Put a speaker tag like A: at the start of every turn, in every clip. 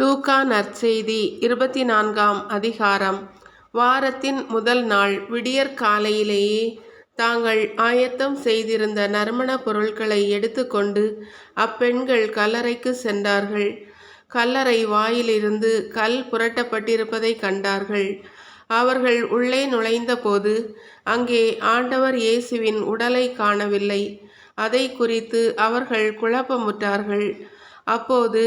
A: Luca நற்செய்தி இருபத்தி நான்காம் அதிகாரம் வாரத்தின் முதல் நாள் விடியற் காலையிலேயே தாங்கள் ஆயத்தம் செய்திருந்த நறுமண பொருட்களை எடுத்துக்கொண்டு அப்பெண்கள் கல்லறைக்கு சென்றார்கள் கல்லறை வாயிலிருந்து கல் புரட்டப்பட்டிருப்பதை கண்டார்கள் அவர்கள் உள்ளே நுழைந்தபோது அங்கே ஆண்டவர் இயேசுவின் உடலை காணவில்லை அதை குறித்து அவர்கள் குழப்பமுற்றார்கள் அப்போது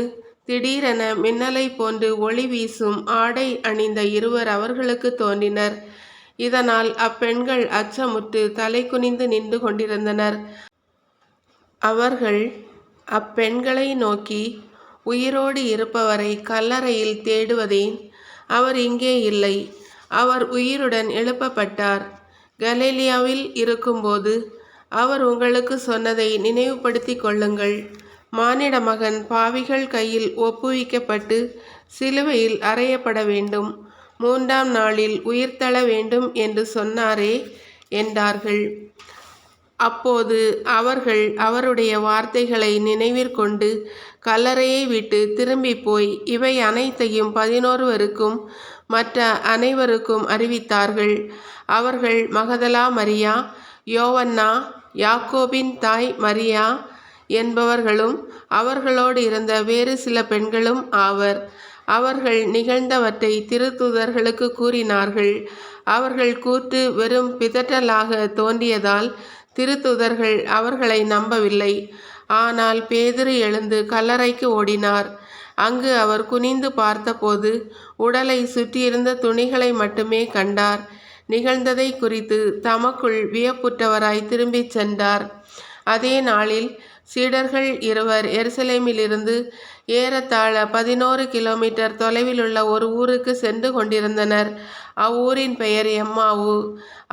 A: திடீரென மின்னலை போன்று ஒளி வீசும் ஆடை அணிந்த இருவர் அவர்களுக்கு தோன்றினர் இதனால் அப்பெண்கள் அச்சமுற்று தலை குனிந்து நின்று கொண்டிருந்தனர் அவர்கள் அப்பெண்களை நோக்கி உயிரோடு இருப்பவரை கல்லறையில் தேடுவதேன் அவர் இங்கே இல்லை அவர் உயிருடன் எழுப்பப்பட்டார் கலேலியாவில் இருக்கும்போது அவர் உங்களுக்கு சொன்னதை நினைவுபடுத்தி கொள்ளுங்கள் மானிட மகன் பாவிகள் கையில் ஒப்புவிக்கப்பட்டு சிலுவையில் அறையப்பட வேண்டும் மூன்றாம் நாளில் உயிர்த்தள வேண்டும் என்று சொன்னாரே என்றார்கள் அப்போது அவர்கள் அவருடைய வார்த்தைகளை நினைவிற்கொண்டு கல்லறையை விட்டு திரும்பி போய் இவை அனைத்தையும் பதினோருவருக்கும் மற்ற அனைவருக்கும் அறிவித்தார்கள் அவர்கள் மகதலா மரியா யோவன்னா யாக்கோபின் தாய் மரியா என்பவர்களும் அவர்களோடு இருந்த வேறு சில பெண்களும் ஆவர் அவர்கள் நிகழ்ந்தவற்றை திருத்துதர்களுக்கு கூறினார்கள் அவர்கள் கூற்று வெறும் பிதற்றலாக தோன்றியதால் திருத்துதர்கள் அவர்களை நம்பவில்லை ஆனால் பேதிரு எழுந்து கல்லறைக்கு ஓடினார் அங்கு அவர் குனிந்து பார்த்தபோது உடலை சுற்றியிருந்த துணிகளை மட்டுமே கண்டார் நிகழ்ந்ததை குறித்து தமக்குள் வியப்புற்றவராய் திரும்பிச் சென்றார் அதே நாளில் சீடர்கள் இருவர் எருசலேமிலிருந்து ஏறத்தாழ பதினோரு கிலோமீட்டர் தொலைவில் உள்ள ஒரு ஊருக்கு சென்று கொண்டிருந்தனர் அவ்வூரின் பெயர் எம்மாவு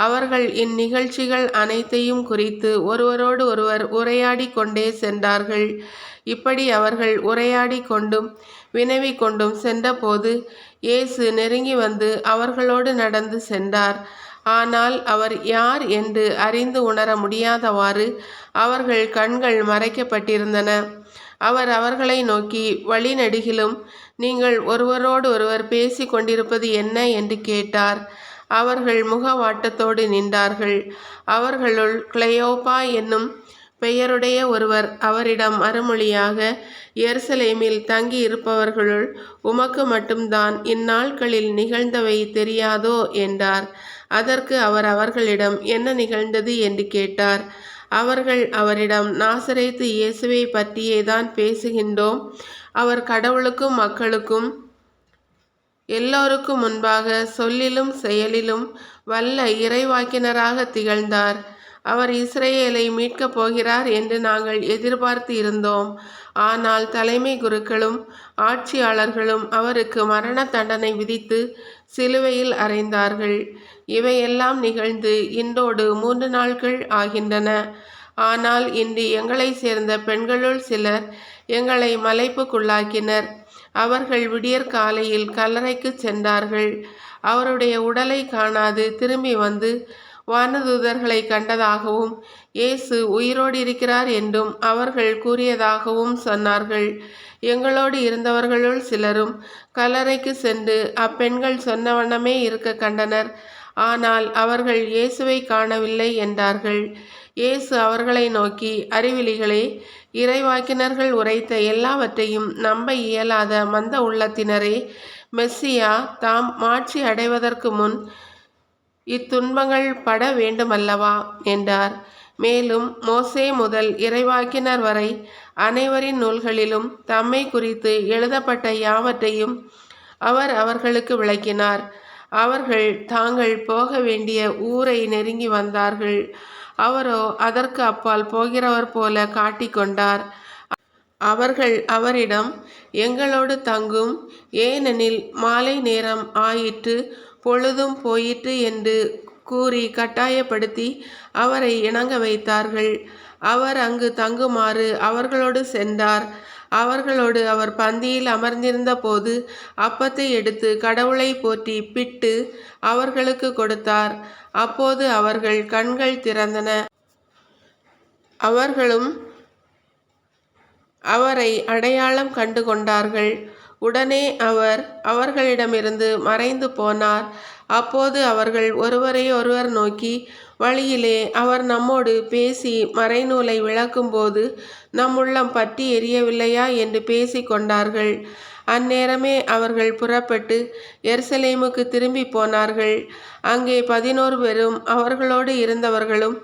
A: அவர்கள் இந்நிகழ்ச்சிகள் அனைத்தையும் குறித்து ஒருவரோடு ஒருவர் உரையாடி கொண்டே சென்றார்கள் இப்படி அவர்கள் உரையாடி கொண்டும் வினவி கொண்டும் சென்றபோது இயேசு நெருங்கி வந்து அவர்களோடு நடந்து சென்றார் ஆனால் அவர் யார் என்று அறிந்து உணர முடியாதவாறு அவர்கள் கண்கள் மறைக்கப்பட்டிருந்தன அவர் அவர்களை நோக்கி வழிநடுகிலும் நீங்கள் ஒருவரோடு ஒருவர் பேசி கொண்டிருப்பது என்ன என்று கேட்டார் அவர்கள் முகவாட்டத்தோடு நின்றார்கள் அவர்களுள் கிளையோபா என்னும் பெயருடைய ஒருவர் அவரிடம் மறுமொழியாக எருசலேமில் தங்கியிருப்பவர்களுள் உமக்கு மட்டும்தான் இந்நாட்களில் நிகழ்ந்தவை தெரியாதோ என்றார் அதற்கு அவர் அவர்களிடம் என்ன நிகழ்ந்தது என்று கேட்டார் அவர்கள் அவரிடம் நாசரேத்து இயேசுவை பற்றியே தான் பேசுகின்றோம் அவர் கடவுளுக்கும் மக்களுக்கும் எல்லோருக்கும் முன்பாக சொல்லிலும் செயலிலும் வல்ல இறைவாக்கினராக திகழ்ந்தார் அவர் இஸ்ரேலை மீட்கப் போகிறார் என்று நாங்கள் எதிர்பார்த்து இருந்தோம் ஆனால் தலைமை குருக்களும் ஆட்சியாளர்களும் அவருக்கு மரண தண்டனை விதித்து சிலுவையில் அறைந்தார்கள் இவையெல்லாம் நிகழ்ந்து இன்றோடு மூன்று நாட்கள் ஆகின்றன ஆனால் இன்று எங்களை சேர்ந்த பெண்களுள் சிலர் எங்களை மலைப்புக்குள்ளாக்கினர் அவர்கள் விடியற் காலையில் கல்லறைக்கு சென்றார்கள் அவருடைய உடலை காணாது திரும்பி வந்து வானதூதர்களை கண்டதாகவும் இயேசு உயிரோடு இருக்கிறார் என்றும் அவர்கள் கூறியதாகவும் சொன்னார்கள் எங்களோடு இருந்தவர்களுள் சிலரும் கல்லறைக்கு சென்று அப்பெண்கள் சொன்ன வண்ணமே இருக்க கண்டனர் ஆனால் அவர்கள் இயேசுவை காணவில்லை என்றார்கள் இயேசு அவர்களை நோக்கி அறிவிலிகளே இறைவாக்கினர்கள் உரைத்த எல்லாவற்றையும் நம்ப இயலாத மந்த உள்ளத்தினரே மெஸ்ஸியா தாம் மாட்சி அடைவதற்கு முன் இத்துன்பங்கள் பட வேண்டுமல்லவா என்றார் மேலும் மோசே முதல் இறைவாக்கினர் வரை அனைவரின் நூல்களிலும் தம்மை குறித்து எழுதப்பட்ட யாவற்றையும் அவர் அவர்களுக்கு விளக்கினார் அவர்கள் தாங்கள் போக வேண்டிய ஊரை நெருங்கி வந்தார்கள் அவரோ அதற்கு அப்பால் போகிறவர் போல காட்டிக்கொண்டார் அவர்கள் அவரிடம் எங்களோடு தங்கும் ஏனெனில் மாலை நேரம் ஆயிற்று பொழுதும் போயிற்று என்று கூறி கட்டாயப்படுத்தி அவரை இணங்க வைத்தார்கள் அவர் அங்கு தங்குமாறு அவர்களோடு சென்றார் அவர்களோடு அவர் பந்தியில் அமர்ந்திருந்த போது அப்பத்தை எடுத்து கடவுளை போற்றி பிட்டு அவர்களுக்கு கொடுத்தார் அப்போது அவர்கள் கண்கள் திறந்தன அவர்களும் அவரை அடையாளம் கண்டு கொண்டார்கள் உடனே அவர் அவர்களிடமிருந்து மறைந்து போனார் அப்போது அவர்கள் ஒருவரை ஒருவர் நோக்கி வழியிலே அவர் நம்மோடு பேசி மறைநூலை விளக்கும்போது நம்முள்ளம் பற்றி எரியவில்லையா என்று பேசி கொண்டார்கள் அந்நேரமே அவர்கள் புறப்பட்டு எருசலேமுக்கு திரும்பி போனார்கள் அங்கே பதினோரு பேரும் அவர்களோடு இருந்தவர்களும்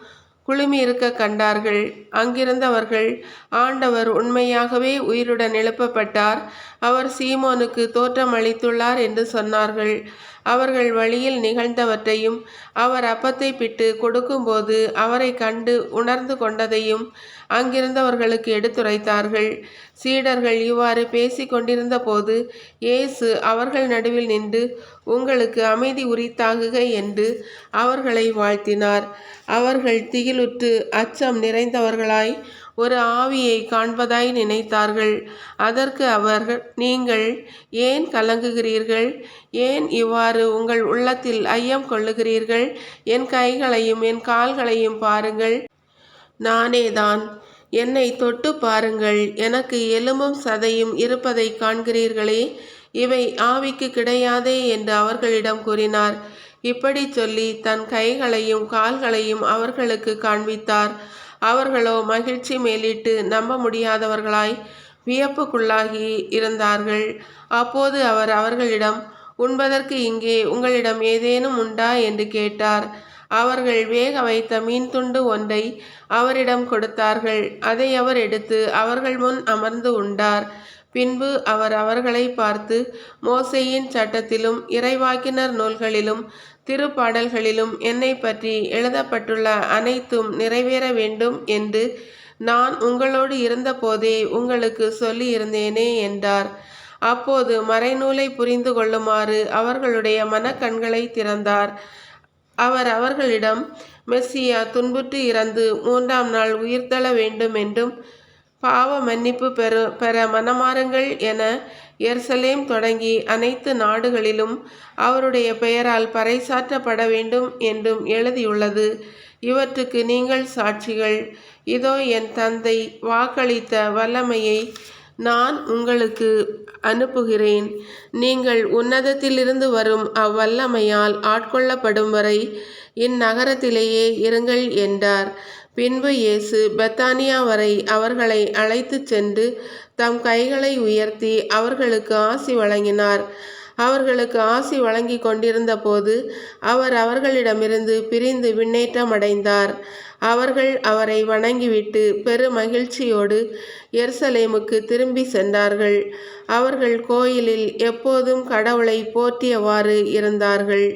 A: குழுமி இருக்க கண்டார்கள் அங்கிருந்தவர்கள் ஆண்டவர் உண்மையாகவே உயிருடன் எழுப்பப்பட்டார் அவர் சீமோனுக்கு தோற்றமளித்துள்ளார் என்று சொன்னார்கள் அவர்கள் வழியில் நிகழ்ந்தவற்றையும் அவர் அப்பத்தை பிட்டு கொடுக்கும்போது அவரை கண்டு உணர்ந்து கொண்டதையும் அங்கிருந்தவர்களுக்கு எடுத்துரைத்தார்கள் சீடர்கள் இவ்வாறு பேசி கொண்டிருந்த போது இயேசு அவர்கள் நடுவில் நின்று உங்களுக்கு அமைதி உரித்தாகுக என்று அவர்களை வாழ்த்தினார் அவர்கள் திகிலுற்று அச்சம் நிறைந்தவர்களாய் ஒரு ஆவியை காண்பதாய் நினைத்தார்கள் அதற்கு அவர்கள் நீங்கள் ஏன் கலங்குகிறீர்கள் ஏன் இவ்வாறு உங்கள் உள்ளத்தில் ஐயம் கொள்ளுகிறீர்கள் என் கைகளையும் என் கால்களையும் பாருங்கள் நானேதான் என்னை தொட்டு பாருங்கள் எனக்கு எலும்பும் சதையும் இருப்பதை காண்கிறீர்களே இவை ஆவிக்கு கிடையாதே என்று அவர்களிடம் கூறினார் இப்படி சொல்லி தன் கைகளையும் கால்களையும் அவர்களுக்கு காண்பித்தார் அவர்களோ மகிழ்ச்சி மேலிட்டு நம்ப முடியாதவர்களாய் வியப்புக்குள்ளாகி இருந்தார்கள் அப்போது அவர் அவர்களிடம் உண்பதற்கு இங்கே உங்களிடம் ஏதேனும் உண்டா என்று கேட்டார் அவர்கள் வேக வைத்த மீன் துண்டு ஒன்றை அவரிடம் கொடுத்தார்கள் அதை அவர் எடுத்து அவர்கள் முன் அமர்ந்து உண்டார் பின்பு அவர் அவர்களை பார்த்து மோசையின் சட்டத்திலும் இறைவாக்கினர் நூல்களிலும் திருப்பாடல்களிலும் என்னை பற்றி எழுதப்பட்டுள்ள அனைத்தும் நிறைவேற வேண்டும் என்று நான் உங்களோடு இருந்தபோதே உங்களுக்கு சொல்லி இருந்தேனே என்றார் அப்போது மறைநூலை புரிந்து கொள்ளுமாறு அவர்களுடைய மனக்கண்களை திறந்தார் அவர் அவர்களிடம் மெஸ்ஸியா துன்புற்று இறந்து மூன்றாம் நாள் உயிர்த்தள வேண்டும் என்றும் பாவ மன்னிப்பு பெற பெற மனமாறுங்கள் என எர்சலேம் தொடங்கி அனைத்து நாடுகளிலும் அவருடைய பெயரால் பறைசாற்றப்பட வேண்டும் என்றும் எழுதியுள்ளது இவற்றுக்கு நீங்கள் சாட்சிகள் இதோ என் தந்தை வாக்களித்த வல்லமையை நான் உங்களுக்கு அனுப்புகிறேன் நீங்கள் உன்னதத்திலிருந்து வரும் அவ்வல்லமையால் ஆட்கொள்ளப்படும் வரை இந்நகரத்திலேயே இருங்கள் என்றார் பின்பு இயேசு பெத்தானியா வரை அவர்களை அழைத்துச் சென்று தம் கைகளை உயர்த்தி அவர்களுக்கு ஆசி வழங்கினார் அவர்களுக்கு ஆசி வழங்கி கொண்டிருந்த போது அவர் அவர்களிடமிருந்து பிரிந்து விண்ணேற்றம் அடைந்தார் அவர்கள் அவரை வணங்கிவிட்டு பெரு மகிழ்ச்சியோடு எருசலேமுக்கு திரும்பி சென்றார்கள் அவர்கள் கோயிலில் எப்போதும் கடவுளை போற்றியவாறு இருந்தார்கள்